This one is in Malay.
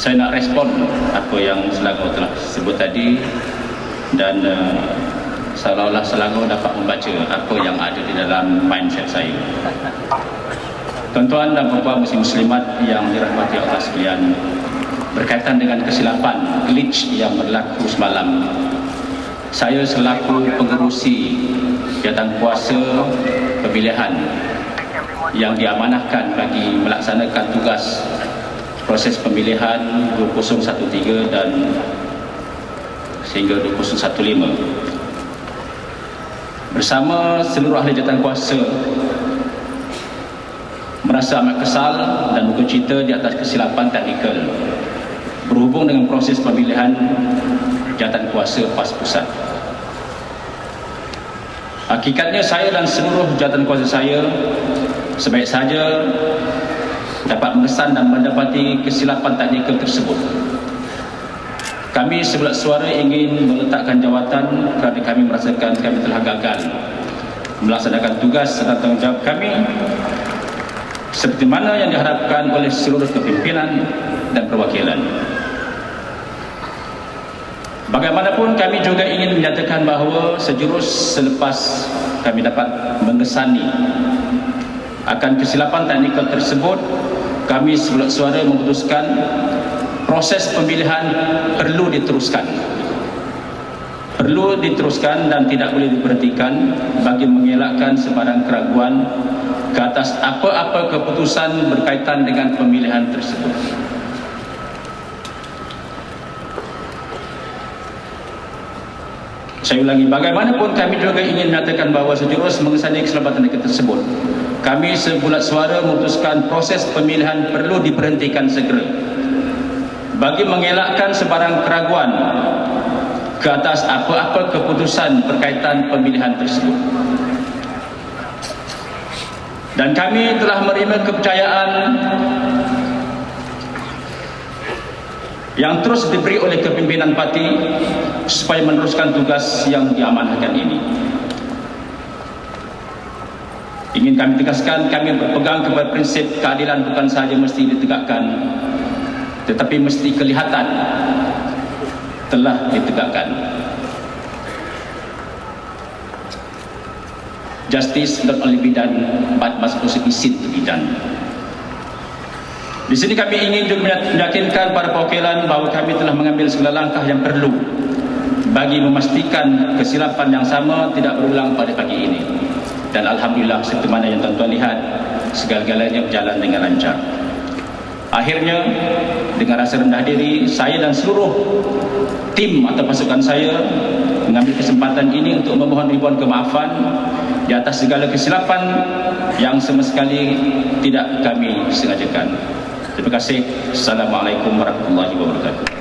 saya nak respon apa yang Selangor telah sebut tadi dan uh, seolah-olah Selangor dapat membaca apa yang ada di dalam mindset saya. Tuan-tuan dan puan-puan muslim muslimat yang dirahmati Allah sekalian, berkaitan dengan kesilapan glitch yang berlaku semalam, saya selaku pengerusi jawatan kuasa pemilihan yang diamanahkan bagi melaksanakan tugas proses pemilihan 2013 dan sehingga 2015 bersama seluruh ahli jawatan kuasa merasa amat kesal dan buku cerita di atas kesilapan teknikal berhubung dengan proses pemilihan jawatan kuasa PAS Pusat. Hakikatnya saya dan seluruh jawatan kuasa saya sebaik saja dapat mengesan dan mendapati kesilapan teknikal tersebut. Kami sebelah suara ingin meletakkan jawatan kerana kami merasakan kami telah gagal melaksanakan tugas serta tanggungjawab kami seperti mana yang diharapkan oleh seluruh kepimpinan dan perwakilan. Bagaimanapun kami juga ingin menyatakan bahawa sejurus selepas kami dapat mengesani akan kesilapan teknikal tersebut, kami sebulat suara memutuskan proses pemilihan perlu diteruskan. Perlu diteruskan dan tidak boleh diberhentikan bagi mengelakkan sebarang keraguan ke atas apa-apa keputusan berkaitan dengan pemilihan tersebut. Saya ulangi, bagaimanapun kami juga ingin menyatakan bahawa sejurus mengesani keselamatan negara tersebut. Kami sebulat suara memutuskan proses pemilihan perlu diberhentikan segera. Bagi mengelakkan sebarang keraguan ke atas apa-apa keputusan berkaitan pemilihan tersebut dan kami telah menerima kepercayaan yang terus diberi oleh kepimpinan parti supaya meneruskan tugas yang diamanahkan ini. Ingin kami tegaskan, kami berpegang kepada prinsip keadilan bukan sahaja mesti ditegakkan, tetapi mesti kelihatan telah ditegakkan. justice not only be done but must also be seen to be done. Di sini kami ingin juga meyakinkan para perwakilan bahawa kami telah mengambil segala langkah yang perlu bagi memastikan kesilapan yang sama tidak berulang pada pagi ini. Dan Alhamdulillah seperti mana yang tuan-tuan lihat segala-galanya berjalan dengan lancar. Akhirnya dengan rasa rendah diri saya dan seluruh tim atau pasukan saya mengambil kesempatan ini untuk memohon ribuan kemaafan di atas segala kesilapan yang sama sekali tidak kami sengajakan. Terima kasih. Assalamualaikum warahmatullahi wabarakatuh.